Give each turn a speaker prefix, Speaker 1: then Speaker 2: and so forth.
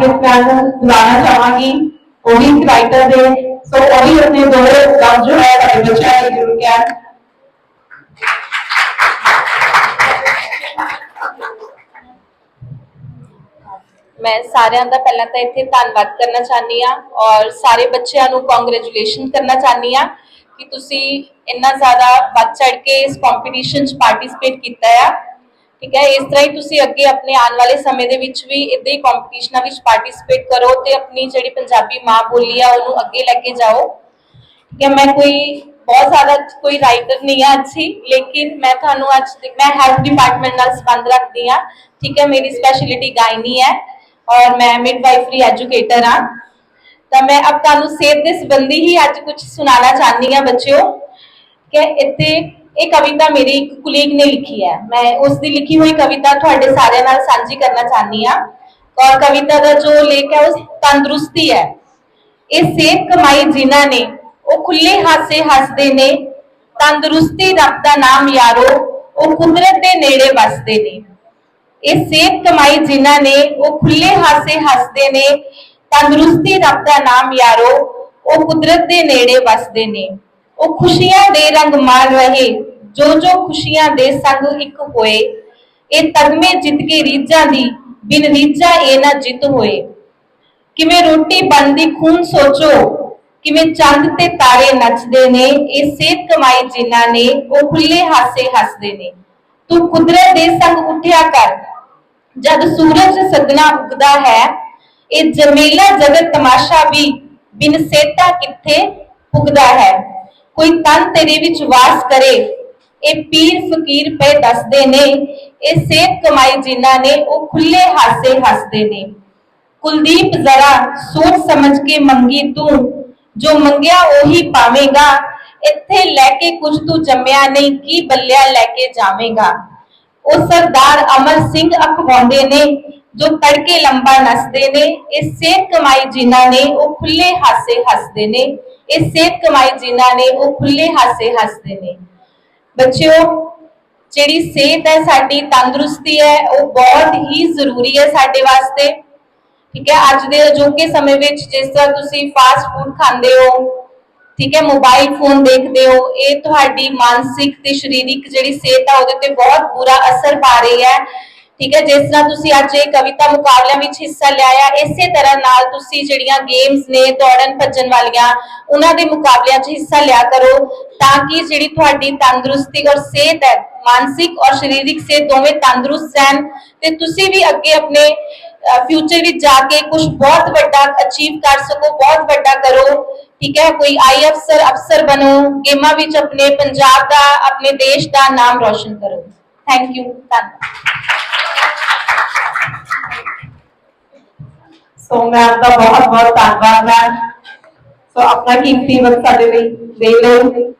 Speaker 1: ਪ੍ਰੀਤ ma'am ਨੂੰ ਚਾਹਾਂਗੀ। ਉਹ ਵੀ ਰਾਈਟਰ ਦੇ ਸੋ ਉਹ ਵੀ ਆਪਣੇ ਦੋ ਲਫ਼ਜ਼ ਜੋ ਹੈ ਸਾਡੇ ਬੱਚਿਆਂ ਲਈ ਜ਼ਰੂਰ ਕਹਿਣ।
Speaker 2: ਮੈਂ ਸਾਰਿਆਂ ਦਾ ਪਹਿਲਾਂ ਤਾਂ ਇੱਥੇ ਧੰਨਵਾਦ ਕਰਨਾ ਚਾਹਨੀ ਆ ਔਰ ਸਾਰੇ ਬੱਚਿਆਂ ਨੂੰ ਕੰਗ੍ਰੈਚੁਲੇਸ਼ਨ ਕਰਨਾ ਚਾਹਨੀ ਆ ਕਿ ਤੁਸੀਂ ਇੰਨਾ ਜ਼ਿਆਦਾ ਵੱਧ ਚੜ ਕੇ ਇਸ ਕੰਪੀਟੀਸ਼ਨ 'ਚ ਪਾਰਟਿਸਿਪੇਟ ਕੀਤਾ ਆ। ਠੀਕ ਹੈ, ਇਸ ਤਰ੍ਹਾਂ ਹੀ ਤੁਸੀਂ ਅੱਗੇ ਆਪਣੇ ਆਉਣ ਵਾਲੇ ਸਮੇਂ ਦੇ ਵਿੱਚ ਵੀ ਇਦਾਂ ਹੀ ਕੰਪੀਟੀਸ਼ਨਾਂ ਵਿੱਚ ਪਾਰਟਿਸਿਪੇਟ ਕਰੋ ਤੇ ਆਪਣੀ ਜਿਹੜੀ ਪੰਜਾਬੀ ਮਾਂ ਬੋਲੀ ਆ, ਉਹਨੂੰ ਅੱਗੇ ਲੈ ਕੇ ਜਾਓ। ਠੀਕ ਹੈ, ਮੈਂ ਕੋਈ ਬਹੁਤ ਜ਼ਿਆਦਾ ਕੋਈ ਰਾਈਟਰ ਨਹੀਂ ਆ ਅੱਛੀ ਲੇਕਿਨ ਮੈਂ ਤੁਹਾਨੂੰ ਅੱਜ ਮੈਂ ਹੈਲਥ ਡਿਪਾਰਟਮੈਂਟ ਨਾਲ ਸੰਬੰਧ ਰੱਖਦੀ ਆ ਠੀਕ ਹੈ, ਮੇਰੀ ਸਪੈਸ਼ਲਿਟੀ ਗਾਇਨੀ ਹੈ ਔਰ ਮੈਂ ਮਿਡਵਾਈਫਰੀ ਐਜੂਕੇਟਰ ਆ ਤਾਂ ਮੈਂ ਅਬ ਤੁਹਾਨੂੰ ਸਿਹਤ ਦੇ ਸੰਬੰਧੀ ਹੀ ਅੱਜ ਕੁਝ ਸੁਣਾਉਣਾ ਚਾਹਨੀ ਆ ਬੱਚਿਓ। ਕਿ ਇੱਥੇ ਇਹ ਕਵਿਤਾ ਮੇਰੀ ਇੱਕ ਕੁਲੀਗ ਨੇ ਲਿਖੀ ਹੈ। ਮੈਂ ਉਸ ਦੀ ਲਿਖੀ ਹੋਈ ਕਵਿਤਾ ਤੁਹਾਡੇ ਸਾਰਿਆਂ ਨਾਲ ਸਾਂਝੀ ਕਰਨਾ ਚਾਹਨੀ ਆ ਔਰ ਕਵਿਤਾ ਦਾ ਜੋ ਲੇਖ ਹੈ, ਉਹ ਤੰਦਰੁਸਤੀ ਹੈ। ਇਹ ਸਿਹਤ ਕਮਾਈ ਜਿਨ੍ਹਾਂ ਨੇ, ਉਹ ਖੁੱਲੇ ਹਾਸੇ ਹੱਸਦੇ ਨੇ। ਤੰਦਰੁਸਤੀ ਰੱਬ ਦਾ ਨਾਮ ਯਾਰੋ, ਉਹ ਕੁਦਰਤ ਦੇ ਨੇੜੇ ਵਸਦੇ ਨੇ। ਇਹ ਸਿਹਤ ਕਮਾਈ ਜਿਨ੍ਹਾਂ ਨੇ, ਉਹ ਖੁੱਲੇ ਹਾਸੇ ਹੱਸਦੇ ਨੇ। ਤੰਦਰੁਸਤੀ ਰੱਬ ਦਾ ਨਾਮ ਯਾਰੋ, ਉਹ ਕੁਦਰਤ ਦੇ ਨੇੜੇ ਵਸਦੇ ਨੇ। ਉਹ ਖੁਸ਼ੀਆਂ ਦੇ ਰੰਗ ਮਾਰ ਰਹੇ। ਜੋ ਜੋ ਖੁਸ਼ੀਆਂ ਦੇ ਸੰਗ ਇੱਕ ਹੋਏ, ਇਹ ਤਗਮੇ ਜਿੱਤ ਕੇ ਰੀਝਾਂ ਦੀ, ਬਿਨ ਰੀਝਾਂ ਇਹ ਨਾ ਜਿੱਤ ਹੋਏ। ਕਿਵੇਂ ਰੋਟੀ ਬਣਦੀ ਖੂਨ ਸੋਚੋ, ਕਿਵੇਂ ਚੰਦ ਤੇ ਤਾਰੇ ਨੱਚਦੇ ਨੇ, ਇਹ ਸਿਹਤ ਕਮਾਈ ਜਿਨ੍ਹਾਂ ਨੇ, ਉਹ ਖੁੱਲੇ ਹਾਸੇ ਹੱਸਦੇ ਨੇ। ਤੂੰ ਕੁਦਰਤ ਦੇ ਸੰਗ ਉੱਠਿਆ ਕਰ। ਜਦ ਸੂਰਜ ਸਦਨਾ ਉਗਦਾ ਹੈ, ਇਹ ਜਮੇਲਾ ਜਗਤ ਤਮਾਸ਼ਾ ਵੀ ਬਿਨ ਸੇਤਾ ਕਿੱਥੇ ਪੁੱਗਦਾ ਹੈ। ਕੋਈ ਤਨ ਤੇਰੇ ਵਿੱਚ ਵਾਸ ਕਰੇ। ਇਹ ਪੀਰ ਫਕੀਰ ਪਏ ਦੱਸਦੇ ਨੇ, ਇਹ ਸਿਹਤ ਕਮਾਈ ਜਿਨ੍ਹਾਂ ਨੇ, ਉਹ ਖੁੱਲੇ ਹਾਸੇ ਹੱਸਦੇ ਨੇ। ਕੁਲਦੀਪ ਜ਼ਰਾ ਸੋਚ ਸਮਝ ਕੇ ਮੰਗੀ, ਤੂੰ ਜੋ ਮੰਗਿਆ ਉਹੀ ਪਾਵੇਂਗਾ। ਇੱਥੇ ਲੈ ਕੇ ਕੁਝ ਤੂੰ ਜੰਮਿਆ ਨਹੀਂ, ਕੀ ਬੱਲਿਆ ਲੈ ਕੇ ਜਾਵੇਂਗਾ? ਉਹ ਸਰਦਾਰ ਅਮਰ ਸਿੰਘ ਅਖਵਾਉਂਦੇ ਨੇ ਜੋ ਤੜਕੇ ਲੰਬਾ ਨਸਦੇ ਨੇ, ਇਹ ਸਿਹਤ ਕਮਾਈ ਜਿਨ੍ਹਾਂ ਨੇ, ਉਹ ਖੁੱਲੇ ਹਾਸੇ ਹੱਸਦੇ ਨੇ। ਇਹ ਸਿਹਤ ਕਮਾਈ ਜਿਨ੍ਹਾਂ ਨੇ, ਉਹ ਖੁੱਲੇ ਹਾਸੇ ਹੱਸਦੇ ਨੇ। ਬੱਚਿਓ, ਜਿਹੜੀ ਸਿਹਤ ਹੈ, ਸਾਡੀ ਤੰਦਰੁਸਤੀ ਹੈ, ਉਹ ਬਹੁਤ ਹੀ ਜ਼ਰੂਰੀ ਹੈ ਸਾਡੇ ਵਾਸਤੇ। ਠੀਕ ਹੈ, ਅੱਜ ਦੇ ਅਜੋਕੇ ਸਮੇਂ ਵਿੱਚ ਜਿਸ ਤਰ੍ਹਾਂ ਤੁਸੀਂ ਫਾਸਟ ਫੂਡ ਖਾਂਦੇ ਹੋ, ਠੀਕ ਹੈ ਮੋਬਾਈਲ ਫੋਨ ਦੇਖਦੇ ਹੋ, ਇਹ ਤੁਹਾਡੀ ਮਾਨਸਿਕ ਤੇ ਸਰੀਰਕ ਜਿਹੜੀ ਸਿਹਤ ਆ, ਉਹਦੇ ਤੇ ਬਹੁਤ ਬੁਰਾ ਅਸਰ ਪਾ ਰਹੀ ਹੈ। ਠੀਕ ਹੈ, ਜਿਸ ਤਰ੍ਹਾਂ ਤੁਸੀਂ ਅੱਜ ਇਹ ਕਵਿਤਾ ਮੁਕਾਬਲਿਆਂ ਵਿੱਚ ਹਿੱਸਾ ਲਿਆ ਆ ਇਸੇ ਤਰ੍ਹਾਂ ਨਾਲ ਤੁਸੀਂ ਜਿਹੜੀਆਂ ਗੇਮਸ ਨੇ, ਦੌੜਨ, ਭੱਜਣ ਵਾਲੀਆਂ, ਉਹਨਾਂ ਦੇ ਮੁਕਾਬਲਿਆਂ 'ਚ ਹਿੱਸਾ ਲਿਆ ਕਰੋ ਤਾਂ ਕਿ ਜਿਹੜੀ ਤੁਹਾਡੀ ਤੰਦਰੁਸਤੀ ਔਰ ਸਿਹਤ ਹੈ, ਮਾਨਸਿਕ ਔਰ ਸਰੀਰਕ ਸਿਹਤ ਦੋਵੇਂ ਤੰਦਰੁਸਤ ਰਹਿਣ ਤੇ ਤੁਸੀਂ ਵੀ ਅੱਗੇ ਆਪਣੇ ਫਿਊਚਰ ਵਿੱਚ ਜਾ ਕੇ ਕੁਝ ਬਹੁਤ ਵੱਡਾ ਅਚੀਵ ਕਰ ਸਕੋ, ਬਹੁਤ ਵੱਡਾ ਕਰੋ, ਠੀਕ ਹੈ, ਕੋਈ ਆਈ ਅਫਸਰ ਅਫਸਰ ਬਣੋ, ਗੇਮਾਂ ਵਿੱਚ ਆਪਣੇ ਪੰਜਾਬ ਦਾ, ਆਪਣੇ ਦੇਸ਼ ਦਾ ਨਾਮ ਰੋਸ਼ਨ ਕਰੋ। ਥੈਂਕ ਯੂ ਧੰਨਵਾਦ।
Speaker 1: ਸੋ ਮੈਂ ਆਪਦਾ ਬਹੁਤ ਬਹੁਤ ਧੰਨਵਾਦ ਹੈ ਸੋ ਆਪਣਾ ਕੀਮਤੀ ਵਕਤ ਸਾਡੇ ਲਈ ਦੇ ਲਈ